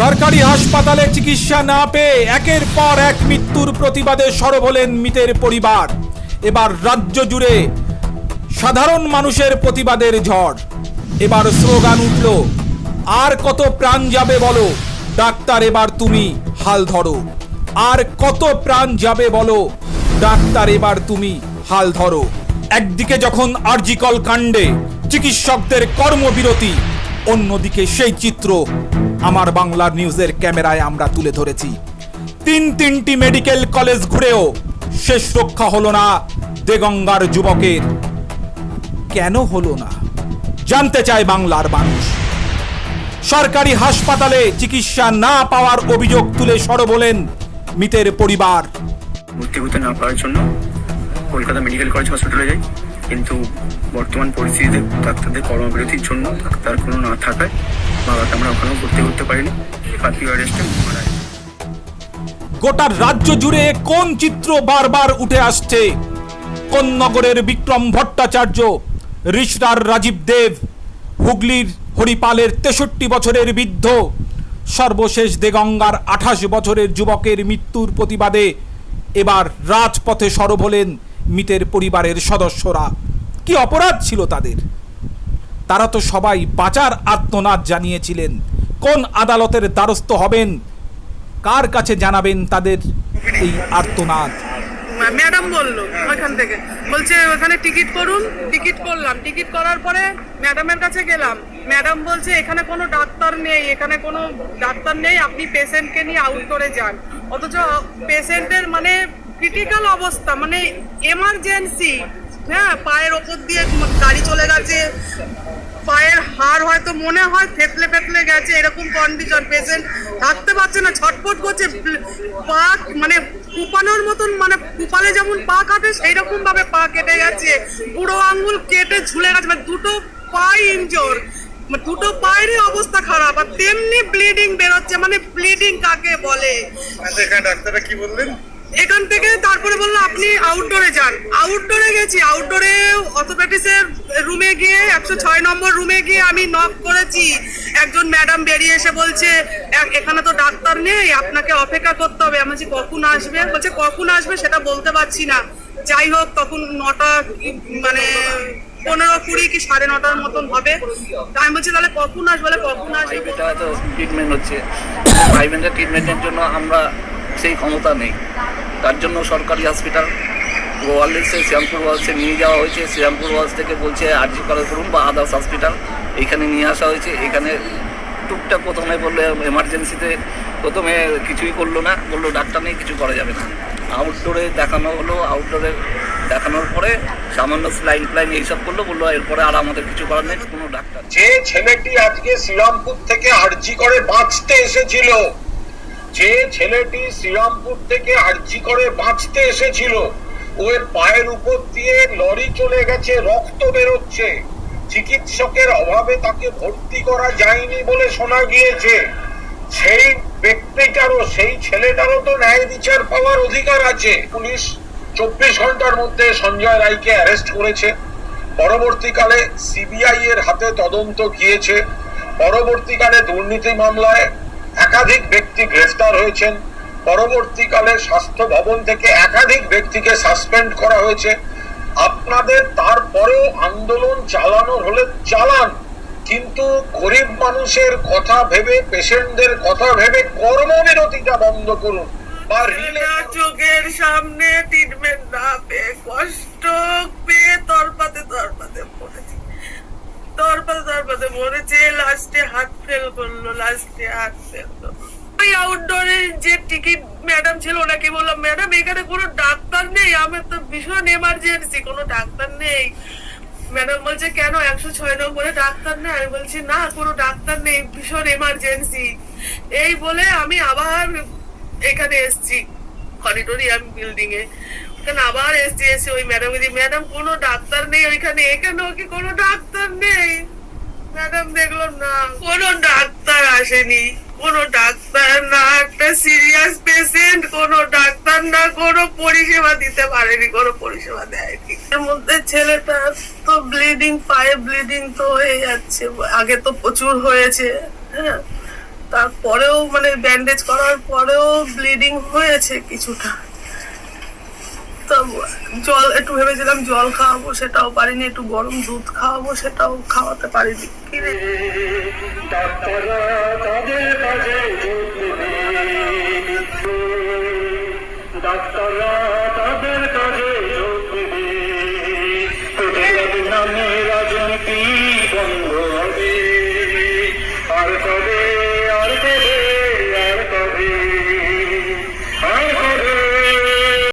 সরকারি হাসপাতালে চিকিৎসা না পেয়ে একের পর এক মৃত্যুর প্রতিবাদে সরব হলেন মৃতের পরিবার। এবার রাজ্য জুড়ে সাধারণ মানুষের প্রতিবাদের ঝড়। এবার স্লোগান উঠল, আর কত প্রাণ যাবে বলো? ডাক্তার, এবার তুমি হাল ধরো। আর কত প্রাণ যাবে বলো? ডাক্তার, এবার তুমি হাল ধরো। একদিকে যখন আরজিকল কাণ্ডে চিকিৎসকদের কর্মবিরতি, অন্যদিকে সেই চিত্র আমার বাংলার নিউজের ক্যামেরায় আমরা তুলে ধরেছি। তিন তিনটি মেডিকেল কলেজ ঘুরেও শেষ রক্ষা হলো না দেগঙ্গার যুবকের। কেন হলো না? জানতে চায় বাংলার মানুষ। সরকারি হাসপাতালে চিকিৎসা না পাওয়ার অভিযোগ তুলে সরব হলেন মৃতের পরিবার। ভর্তি হতে না পারার জন্য কলকাতা মেডিকেল কলেজ হসপিটালে যাই। কিন্তু বর্তমান পরিস্থিতিতে ডাক্তারদের কর্মবিরতির জন্য ডাক্তার কোনো না থাকায় বাবাকে আমরা ওখানেও পারিনি। গোটা রাজ্য জুড়ে কোন চিত্র বারবার উঠে আসছে? কোন নগরের বিক্রম ভট্টাচার্য রিশরার রাজীব দেব, হুগলির হরিপালের তেষট্টি বছরের বৃদ্ধ, সর্বশেষ দেগঙ্গার আঠাশ বছরের যুবকের মৃত্যুর প্রতিবাদে এবার রাজপথে সরব হলেন মৃতের পরিবারের সদস্যরা। কি অপরাধ ছিল তাদের? তারা তো সবাই বাঁচার আত্মনাদ জানিয়েছিলেন। কোন আদালতের দ্বারস্থ হবেন? কার কাছে জানাবেন তাদের এই আর্তনাদ ম্যাডাম বলল ওইখান থেকে। বলছে, ওখানে টিকিট করুন, টিকিট করলাম। টিকিট করার পরে ম্যাডামের কাছে গেলাম। ম্যাডাম বলছে, এখানে কোনো ডাক্তার নেই, এখানে কোনো ডাক্তার নেই, আপনি পেশেন্টকে নিয়ে আউট করে যান। অথচ পেশেন্টের মানে ক্রিটিক্যাল অবস্থা মানে এমার্জেন্সি হ্যাঁ পায়ের ওপর দিয়ে গাড়ি চলে গেছে। পায়ের হাড় হয়তো মনে হয় ফেটলে ফেটলে গেছে, এরকম কন্ডিশন পেশেন্ট থাকতে পারছে না, ছটফট করছে, পা মানে কুপানোর মতন মানে কুপালে যেমন পা কাটে সেই রকম ভাবে পা কেটে গেছে। বুড়ো আঙ্গুল কেটে ঝুলে গেছে মানে দুটো পাই ইনজোর দুটো পায়েরই অবস্থা খারাপ, আর তেমনি ব্লিডিং বেরোচ্ছে মানে ব্লিডিং কাকে বলে? আচ্ছা এখানে ডাক্তাররা কি বললেন? এখান থেকে তারপরে বলল, আপনি আউটডোরে যান। আউটডোরে গেছি। আউটডোরে অর্থোপেটিক্সের রুমে গিয়ে, একশো ছয় নম্বর রুমে গিয়ে আমি নক করেছি। একজন ম্যাডাম বেরিয়ে এসে বলছে এখানে তো ডাক্তার নেই, আপনাকে অপেক্ষা করতে হবে। আমি বলছি, কখন আসবে? বলছে, কখন আসবে সেটা বলতে পারছি না। যাই হোক, তখন নটা মানে পনেরো কুড়ি কি সাড়ে নটার মতন হবে। আমি বলছি, তাহলে কখন আসবে? কখন আসবে? ট্রিটমেন্ট হচ্ছে ট্রিটমেন্টের জন্য আমরা সেই ক্ষমতা নেই। তার জন্য সরকারি হসপিটাল ওয়ার্ল্ডসে শ্যামপুর ওয়ার্লসে নিয়ে যাওয়া হয়েছে। শ্যামপুর ওয়ার্লস থেকে বলছে, আরজি কলেজ করুন বা আদার্স হসপিটাল এখানে নিয়ে আসা হয়েছে। এখানে টুকটাক প্রথমে বলল এমার্জেন্সিতে প্রথমে কিছুই করল না। বলল ডাক্তার নেই, কিছু করা যাবে না। আউটডোরে দেখানো হলো। আউটডোরে দেখানোর পরে সামান্য স্লাইন ফ্লাইন এইসব করল। বলল, এরপরে আর আমাদের কিছু করার নেই, কোনো ডাক্তার যে ছেলেটি আজকে শ্রীরামপুর থেকে আরজি করে বাঁচতে এসেছিল যে ছেলেটি শ্রীরামপুর থেকে আরজি করে বাঁচতে এসেছিল ওর পায়ের উপর দিয়ে লরি চলে গেছে, রক্ত বেরোচ্ছে। চিকিৎসকের অভাবে তাকে ভর্তি করা যায়নি বলে শোনা গিয়েছে। সেই ব্যক্তিটারও, সেই ছেলেটারও তো ন্যায় বিচার পাওয়ার অধিকার আছে। পুলিশ চব্বিশ ঘণ্টার মধ্যে সঞ্জয় রায়কে অ্যারেস্ট করেছে। পরবর্তীকালে সিবিআই এর হাতে তদন্ত গিয়েছে। পরবর্তীকালে দুর্নীতি মামলায় একাধিক ব্যক্তি গ্রেফতার হয়েছেন। পরবর্তীকালে স্বাস্থ্য ভবন থেকে একাধিক ব্যক্তিকে সাসপেন্ড করা হয়েছে। আপনাদের তারপরেও আন্দোলন চালানো হলে চালান। কিন্তু গরিব মানুষের কথা ভেবে, পেশেন্টদের কথা ভেবে কর্মবিরতিটা বন্ধ করুন চোখের সামনে ট্রিটমেন্ট না পেয়ে, কষ্ট পেয়ে তরপাতে তরপাতে তরপাতে তরপাতে মরেছে লাস্টে হাত ফেল করল, লাস্টে হাত ফেল ওই আউটডোরে যে টিকিট ম্যাডাম ছিল, ওনাকে বললাম ম্যাডাম এখানে কোনো ডাক্তার নেই, আমার তো ভীষণ এমার্জেন্সি কোনো ডাক্তার নেই। ম্যাডাম বলছে, কেন? একশো ছয় নম্বরে ডাক্তার নেই? আমি বলছি, না, কোনো ডাক্তার নেই, ভীষণ এমার্জেন্সি এই বলে আমি আবার এখানে এসছি অডিটোরিয়াম বিল্ডিং এ ওখানে আবার এসছি, এসে ওই ম্যাডাম ম্যাডাম কোনো ডাক্তার নেই ওইখানে এখানেও কি কোনো ডাক্তার নেই। ম্যাডাম দেখলাম না, কোনো ডাক্তার আসেনি, কোনো ডাক্তার না, একটা সিরিয়াস পেশেন্ট কোনো ডাক্তার না, কোনো পরিষেবা দিতে পারেনি, কোনো পরিষেবা দেয়নি। এর মধ্যে ছেলেটা তো ব্লিডিং পায়ে ব্লিডিং তো হয়ে যাচ্ছে, আগে তো প্রচুর হয়েছে হ্যাঁ। তারপরেও মানে ব্যান্ডেজ করার পরেও ব্লিডিং হয়েছে কিছুটা। তো জল, একটু ভেবেছিলাম জল খাওয়াবো, সেটাও পারিনি, একটু গরম দুধ খাওয়াবো, সেটাও খাওয়াতে পারিনি কি রে? ডাক্তাররা তাদের কাজে যোগ ডাক্তাররা